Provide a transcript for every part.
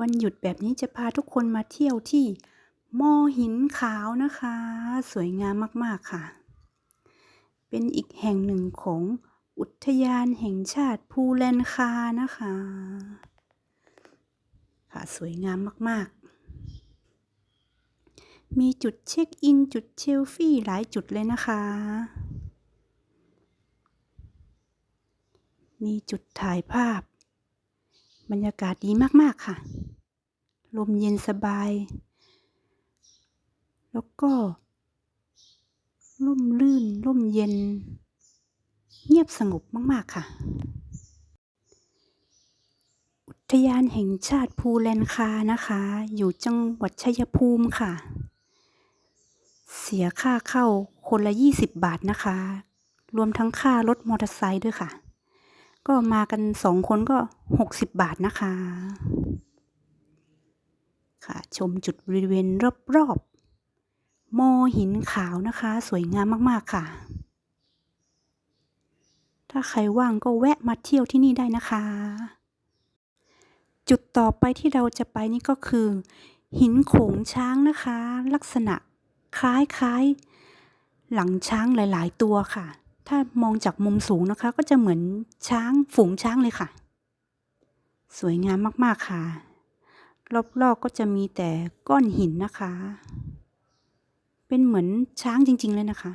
วันหยุดแบบนี้จะพาทุกคนมาเที่ยวที่มอหินขาวนะคะ สวยงามมากๆค่ะ เป็นอีกแห่งหนึ่งของอุทยานแห่งชาติภูแลนคานะคะ ค่ะสวยงามมากๆ มีจุดเช็คอิน จุดเชลฟี่หลายจุดเลยนะคะ มีจุดถ่ายภาพ บรรยากาศดีมากๆค่ะ ลมเย็นสบาย แล้วก็ร่มรื่นร่มเย็น เงียบสงบมากๆค่ะ อุทยานแห่งชาติภูแลนคานะคะ อยู่จังหวัดชัยภูมิค่ะ เสียค่าเข้าคนละ 20 บาทนะคะ รวมทั้งค่ารถมอเตอร์ไซค์ด้วยค่ะ ก็มากันสองคนก็60บาทนะคะ ค่ะ ชมจุดบริเวณรอบๆมอหินขาวนะคะ สวยงามมากๆค่ะ ถ้าใครว่างก็แวะมาเที่ยวที่นี่ได้นะคะ จุดต่อไปที่เราจะไปนี่ก็คือ หินโขงช้างนะคะ ลักษณะคล้ายๆ หลังช้างหลาย ๆ ตัวค่ะ ถ้ามองจากมุมสูงนะคะ ก็จะเหมือนช้างฝูงช้างเลยค่ะ สวยงามมากๆค่ะ รอบๆก็จะมีแต่ก้อนหินนะคะ เป็นเหมือนช้างจริง ๆ เลยนะคะ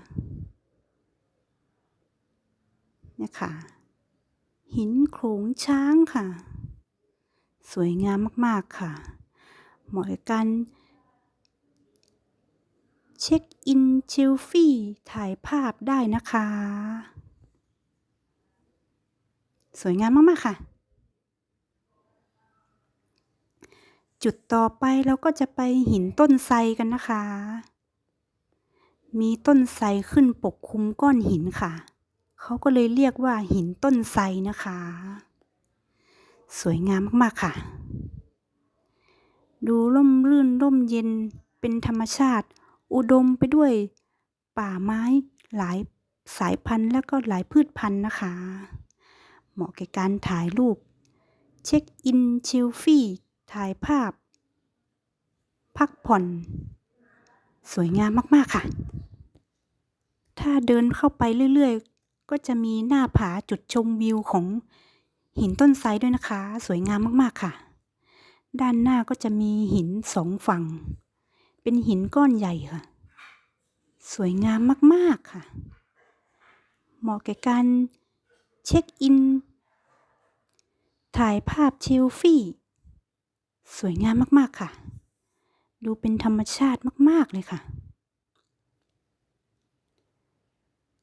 เนี่ยค่ะ หินโขงช้างค่ะ สวยงามมากๆค่ะ เหมาะกับการ เช็คอินเชลฟี่ถ่ายภาพได้นะคะ สวยงามมาก ๆ ค่ะ จุดต่อไปเราก็จะไปหินต้นไทรกันนะคะ มีต้นไทรขึ้นปกคลุมก้อนหินค่ะ เขาก็เลยเรียกว่าหินต้นไทรนะคะ สวยงามมาก ๆ ค่ะ ดูร่มรื่นร่มเย็นเป็นธรรมชาติ อุดมไปด้วยป่าไม้หลายสายพันธุ์แล้วก็หลายพืชพันธุ์นะคะ เหมาะแก่การถ่ายรูป เช็คอินเชลฟี่ ถ่ายภาพ พักผ่อน สวยงามมาก ๆ ค่ะ ถ้าเดินเข้าไปเรื่อย ๆ ก็จะมีหน้าผาจุดชมวิวของหินต้นไทรด้วยนะคะ สวยงามมาก ๆ ค่ะ ด้านหน้าก็จะมีหินสองฝั่ง เป็นหินก้อนใหญ่ค่ะ สวยงามมากๆค่ะ เหมาะแก่การเช็คอิน ถ่ายภาพเชลฟี่ สวยงามมากๆค่ะ ดูเป็นธรรมชาติมาก ๆ เลยค่ะ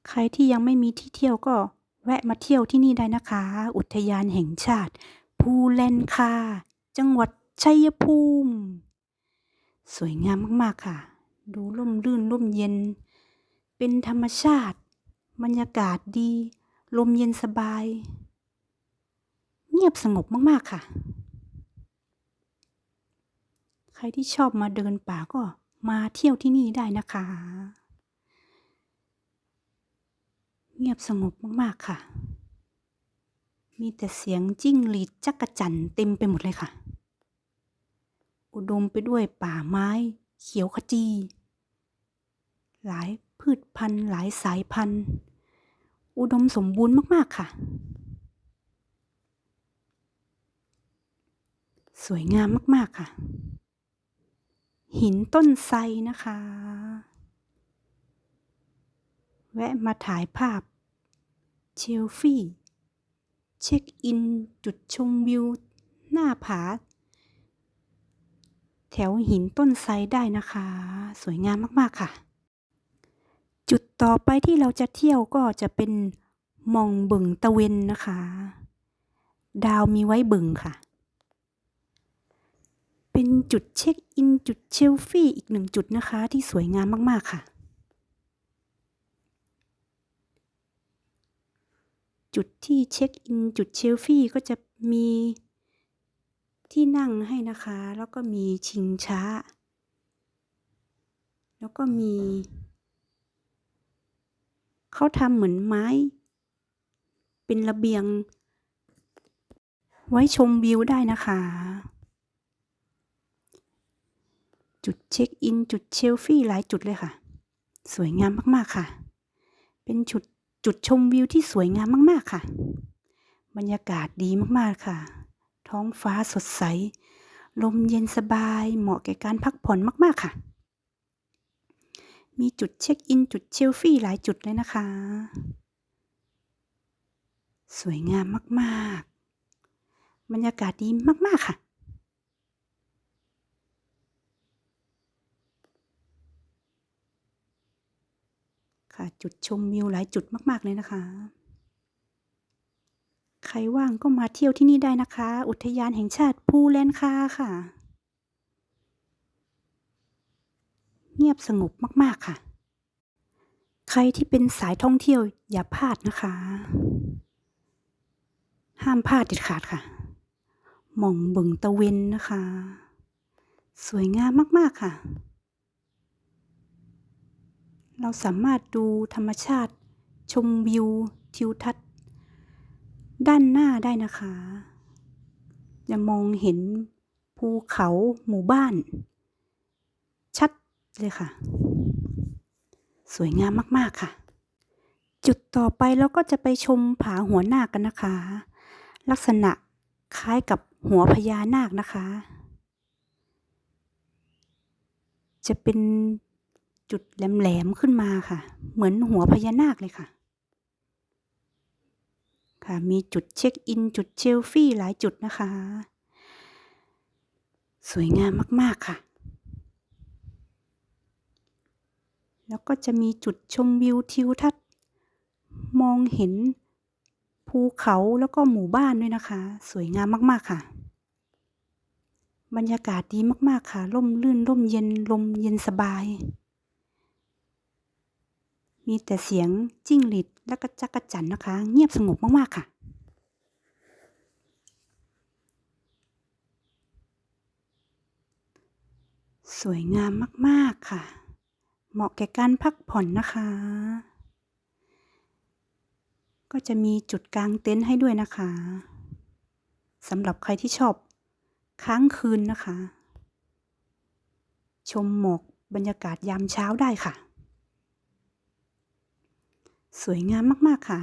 ใครที่ยังไม่มีที่เที่ยวก็แวะมาเที่ยวที่นี่ได้นะคะ อุทยานแห่งชาติ ภูแลนคา จังหวัดชัยภูมิ สวยงามมากๆค่ะ ดูร่มรื่นร่มเย็น เป็นธรรมชาติบรรยากาศดี ลมเย็นสบาย เงียบสงบมากๆค่ะ ใครที่ชอบมาเดินป่าก็มาเที่ยวที่นี่ได้นะคะ เงียบสงบมากๆค่ะ มีแต่เสียงจิ้งหรีดจักจั่นเต็มไปหมดเลยค่ะ อุดมไปด้วยป่าไม้ เขียวขจี หลายพืชพันธุ์ หลายสายพันธุ์ อุดมสมบูรณ์มาก ๆ ค่ะ สวยงามมาก ๆ ค่ะ หินต้นไทรนะคะ แวะมาถ่ายภาพเชลฟี่ เช็คอิน จุดชมวิว หน้าผา แถวหินต้นไทรได้นะคะ สวยงามมากๆค่ะ จุดต่อไปที่เราจะเที่ยวก็จะเป็นมองเบิงตะเวนนะคะ ดาวมีไว้เบิงค่ะ เป็นจุดเช็คอินจุดเชลฟี่อีกหนึ่งจุดนะคะ ที่สวยงามมากๆค่ะ จุดที่เช็คอินจุดเชลฟี่ก็จะมี ที่นั่งให้นะคะ แล้วก็มีชิงช้า แล้วก็มี เขาทำเหมือนไม้ เป็นระเบียง ไว้ชมวิวได้นะคะ จุดเช็คอิน จุดเชลฟี่หลายจุดเลยค่ะ สวยงามมากๆค่ะ เป็นจุดจุดชมวิวที่สวยงามมาก ๆ ค่ะ บรรยากาศดีมาก ๆ ค่ะ ท้องฟ้าสดใส ลมเย็นสบาย เหมาะแก่การพักผ่อนมากๆค่ะ มีจุดเช็คอิน จุดเชลฟี่หลายจุดเลยนะคะ สวยงามมากๆ บรรยากาศดีมากๆค่ะค่ะจุดชมวิวหลายจุดมาก ๆ เลยนะคะ รว่างก็มาเที่ยวที่นี่ได้นะคะ อุทยานแห่งชาติภูแลนคาค่ะ เงียบสงบมากๆค่ะ ใครที่เป็นสายท่องเที่ยวอย่าพลาดนะคะ ห้ามพลาดเด็ดขาดค่ะ หม่องบึงตะเวนนะคะ สวยงามมากๆค่ะ เราสามารถดูธรรมชาติชมวิวทิวทัศน์ ด้านหน้าได้นะคะ จะมองเห็นภูเขาหมู่บ้าน ชัดเลยค่ะ สวยงามมาก ๆ ค่ะ จุดต่อไปเราก็จะไปชมผาหัวนาคกันนะคะ ลักษณะคล้ายกับหัวพญานาคนะคะ จะเป็นจุดแหลมๆขึ้นมาค่ะ เหมือนหัวพญานาคเลยค่ะ ค่ะมีจุดเช็คอิน จุดเชลฟี่หลายจุดนะคะ สวยงามมาก ๆ ค่ะ แล้วก็จะมีจุดชมวิวทิวทัศน์ มองเห็นภูเขาแล้วก็หมู่บ้านด้วยนะคะ สวยงามมาก ๆ ค่ะ บรรยากาศดีมาก ๆ ค่ะ ร่มรื่นร่มเย็นลมเย็นสบาย มีแต่เสียงจิ้งหรีด และก็จักจันนะคะ เงียบสงบมาก ๆ ค่ะสวยงามมาก ๆ ค่ะ เหมาะแก่การพักผ่อนนะคะ ก็จะมีจุดกลางเต็นท์ให้ด้วยนะคะสำหรับใครที่ชอบค้างคืนนะคะ ชมหมอกบรรยากาศยามเช้าได้ค่ะ สวยงามมากๆค่ะ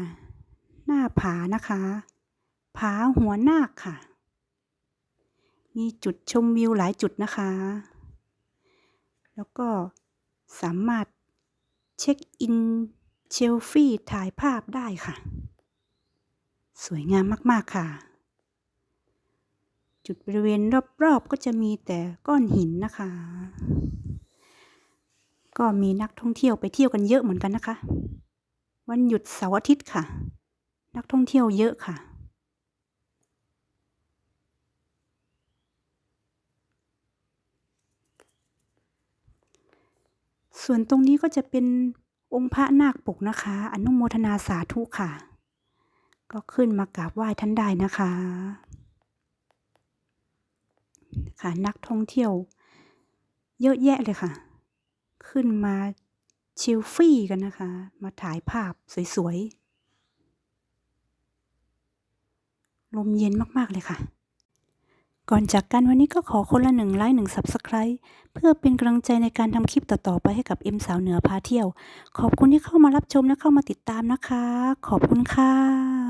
หน้าผานะคะผาหัวนาคค่ะ มีจุดชมวิวหลายจุดนะคะ แล้วก็สามารถเช็คอินเชลฟี่ถ่ายภาพได้ค่ะ สวยงามมากๆค่ะ จุดบริเวณรอบๆก็จะมีแต่ก้อนหินนะคะ ก็มีนักท่องเที่ยวไปเที่ยวกันเยอะเหมือนกันนะคะ วันหยุดเสาร์อาทิตย์ค่ะ นักท่องเที่ยวเยอะค่ะ ส่วนตรงนี้ก็จะเป็นองค์พระนาคปกนะคะ อนุโมทนาสาธุค่ะ ก็ขึ้นมากราบไหว้ท่านได้นะคะค่ะนักท่องเที่ยว เยอะแยะเลยค่ะ ขึ้นมา ชลฟี่กันนะคะ มาถ่ายภาพสวยๆ ลมเย็นมากๆเลยค่ะ ก่อนจากกันวันนี้ก็ขอคนละหนึ่งไลค์หนึ่งสับสไครต์เพื่อเป็นกำลังใจในการทำคลิปต่อๆไปให้กับเอ็มสาวเหนือพาเที่ยว ขอบคุณที่เข้ามารับชมและเข้ามาติดตามนะคะ ขอบคุณค่ะ